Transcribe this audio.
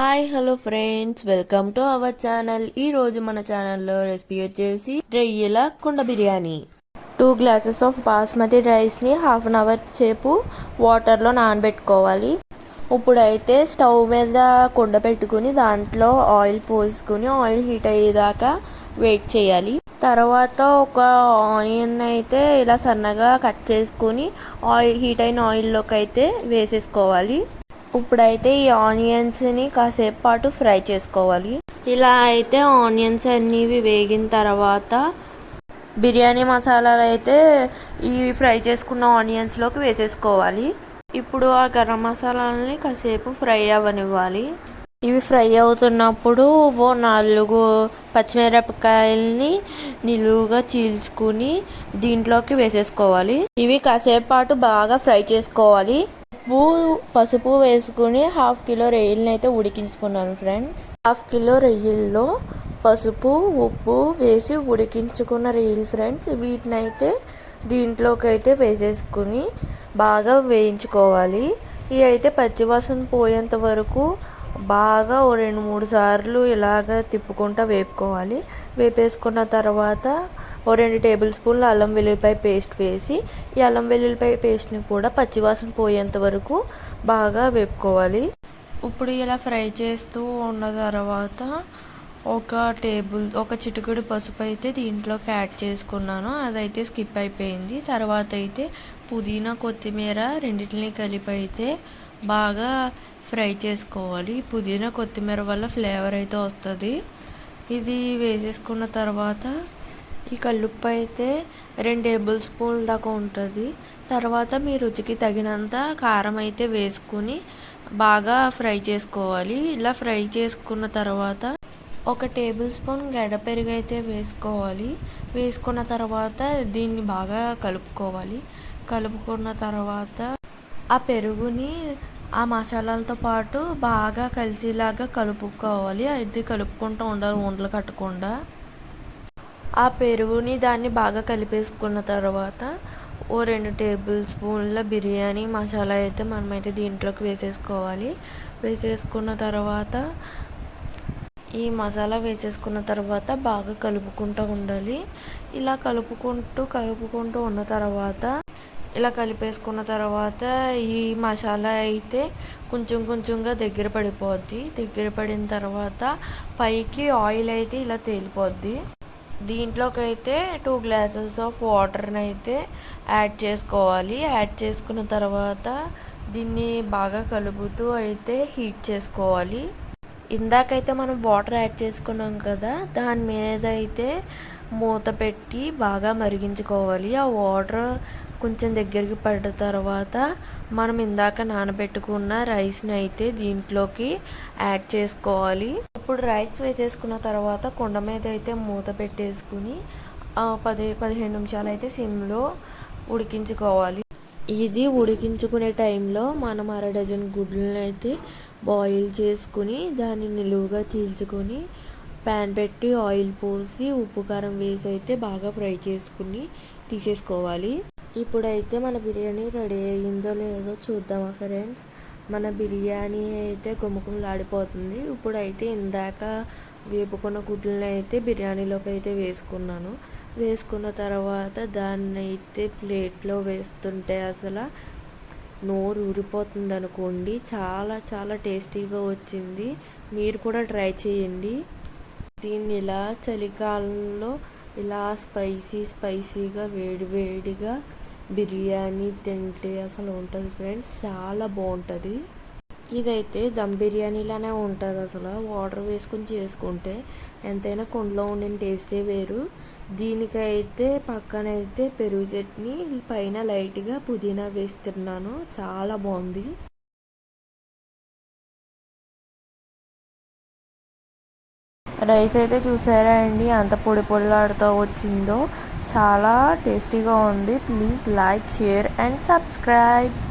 Hi hello friends. Welcome to our channel. ఈ రోజు మన ఛానల్లో రెసిపీ వచ్చేసి రొయ్యల కుండ biryani. Two glasses of basmati రైస్ని హాఫ్ అన్ అవర్ సేపు వాటర్లో నానబెట్టుకోవాలి. ఇప్పుడైతే స్టవ్ మీద కుండ పెట్టుకుని దాంట్లో ఆయిల్ పోసుకుని ఆయిల్ హీట్ అయ్యేదాకా వెయిట్ చేయాలి. తర్వాత ఒక ఆనియన్ అయితే ఇలా సన్నగా కట్ చేసుకుని ఆయిల్ హీట్ అయిన ఆయిల్లోకి అయితే వేసేసుకోవాలి. ఇప్పుడైతే ఈ ఆనియన్స్ని కాసేపు పాటు ఫ్రై చేసుకోవాలి. ఇలా అయితే ఆనియన్స్ అన్నివి వేగిన తర్వాత బిర్యానీ మసాలాలు అయితే ఈ ఫ్రై చేసుకున్న ఆనియన్స్లోకి వేసేసుకోవాలి. ఇప్పుడు ఆ గరం మసాలాలని కాసేపు ఫ్రై అవ్వనివ్వాలి. ఇవి ఫ్రై అవుతున్నప్పుడు ఓ నాలుగు పచ్చిమిరపకాయల్ని నిలువుగా చీల్చుకుని దీంట్లోకి వేసేసుకోవాలి. ఇవి కాసేపు పాటు బాగా ఫ్రై చేసుకోవాలి. ఉప్పు పసుపు వేసుకుని హాఫ్ కిలో రొయ్యలని అయితే ఉడికించుకున్నాను ఫ్రెండ్స్. హాఫ్ కిలో రొయ్యల్లో పసుపు ఉప్పు వేసి ఉడికించుకున్న రొయ్యలు ఫ్రెండ్స్ వీటిని అయితే దీంట్లోకి అయితే వేసేసుకుని బాగా వేయించుకోవాలి. ఇవి అయితే పచ్చివాసన పోయేంత వరకు బాగా ఓ రెండు మూడు సార్లు ఇలాగ తిప్పుకుంటూ వేపుకోవాలి. వేపేసుకున్న తర్వాత ఓ రెండు టేబుల్ స్పూన్లు అల్లం వెల్లుల్లిపాయ పేస్ట్ వేసి ఈ అల్లం వెల్లుల్లిపాయ పేస్ట్ని కూడా పచ్చివాసన పోయేంత వరకు బాగా వేపుకోవాలి. ఇప్పుడు ఇలా ఫ్రై చేస్తూ ఉన్న తర్వాత ఒక టేబుల్ ఒక చిటికెడు పసుపు అయితే దీంట్లోకి యాడ్ చేసుకున్నాను. అదైతే స్కిప్ అయిపోయింది. తర్వాత అయితే పుదీనా కొత్తిమీర రెండింటిని కలిపి అయితే బాగా ఫ్రై చేసుకోవాలి. పుదీనా కొత్తిమీర వల్ల ఫ్లేవర్ అయితే వస్తుంది. ఇది వేసేసుకున్న తర్వాత ఈ కల్లుప్పు అయితే రెండు టేబుల్ స్పూన్ల దాకా ఉంటుంది. తర్వాత మీ రుచికి తగినంత కారం అయితే వేసుకుని బాగా ఫ్రై చేసుకోవాలి. ఇలా ఫ్రై చేసుకున్న తర్వాత ఒక టేబుల్ స్పూన్ గడ్డ పెరుగు అయితే వేసుకోవాలి. వేసుకున్న తర్వాత దీన్ని బాగా కలుపుకోవాలి. కలుపుకున్న తర్వాత ఆ పెరుగుని ఆ మసాలాలతో పాటు బాగా కలిసేలాగా కలుపుకోవాలి. అది కలుపుకుంటూ ఉండాలి ఉండలు కట్టకుండా. ఆ పెరుగుని దాన్ని బాగా కలిపేసుకున్న తర్వాత ఓ రెండు టేబుల్ స్పూన్ల బిర్యానీ మసాలా అయితే మనమైతే దీంట్లోకి వేసేసుకోవాలి. వేసేసుకున్న తర్వాత ఈ మసాలా వేసేసుకున్న తర్వాత బాగా కలుపుకుంటూ ఉండాలి. ఇలా కలుపుకుంటూ కలుపుకుంటూ ఉన్న తర్వాత ఇలా కలిపేసుకున్న తర్వాత ఈ మసాలా అయితే కొంచెం కొంచెంగా దగ్గర పడిపోద్ది. దగ్గర పడిన తర్వాత పైకి ఆయిల్ అయితే ఇలా తేలిపోద్ది. దీంట్లోకి అయితే టూ గ్లాసెస్ ఆఫ్ వాటర్ని అయితే యాడ్ చేసుకోవాలి. యాడ్ చేసుకున్న తర్వాత దీన్ని బాగా కలుపుతూ అయితే హీట్ చేసుకోవాలి. ఇందాకైతే మనం వాటర్ యాడ్ చేసుకున్నాం కదా దాని మీద అయితే మూత పెట్టి బాగా మరిగించుకోవాలి. ఆ వాటర్ కొంచెం దగ్గరికి పడ్డ తర్వాత మనం ఇందాక నానబెట్టుకున్న రైస్ని అయితే దీంట్లోకి యాడ్ చేసుకోవాలి. ఇప్పుడు రైస్ వేసేసుకున్న తర్వాత కొండ మీద అయితే మూత పెట్టేసుకుని పది పదిహేను నిమిషాలు అయితే సిమ్లో ఉడికించుకోవాలి. ఇది ఉడికించుకునే టైంలో మనం అర డజన్ గుడ్లను అయితే బాయిల్ చేసుకుని దాన్ని నిలువుగా చీల్చుకొని ప్యాన్ పెట్టి ఆయిల్ పోసి ఉప్పు కారం వేసి అయితే బాగా ఫ్రై చేసుకుని తీసేసుకోవాలి. ఇప్పుడైతే మన బిర్యానీ రెడీ అయ్యిందో లేదో చూద్దామా ఫ్రెండ్స్. మన బిర్యానీ అయితే గుమ్మకుమలాడిపోతుంది ఇప్పుడైతే ఇందాక వేపుకున్న గుడ్లని అయితే బిర్యానీలోకి అయితే వేసుకున్నాను. వేసుకున్న తర్వాత దాన్ని అయితే ప్లేట్లో వేస్తుంటే అసలు నోరు ఊరిపోతుంది అనుకోండి. చాలా చాలా టేస్టీగా వచ్చింది. మీరు కూడా ట్రై చేయండి. దీన్ని ఇలా చలికాలంలో ఇలా స్పైసీ స్పైసీగా వేడి వేడిగా బిర్యానీ తింటే అసలు ఉంటుంది ఫ్రెండ్స్ చాలా బాగుంటుంది. ఇదైతే దమ్ బిర్యానీలానే ఉంటుంది అసలు. వాటర్ వేసుకుని చేసుకుంటే ఎంతైనా కుండలో ఉండిన టేస్టే వేరు. దీనికైతే పక్కనైతే పెరుగు చట్నీ పైన లైట్గా పుదీనా వేస్తున్నాను చాలా బాగుంది. రైస్ అయితే చూసారా అండి? అంత పొడి పొడిలాడుతూ వచ్చిందో. చాలా టేస్టీగా ఉంది. Please like share and subscribe.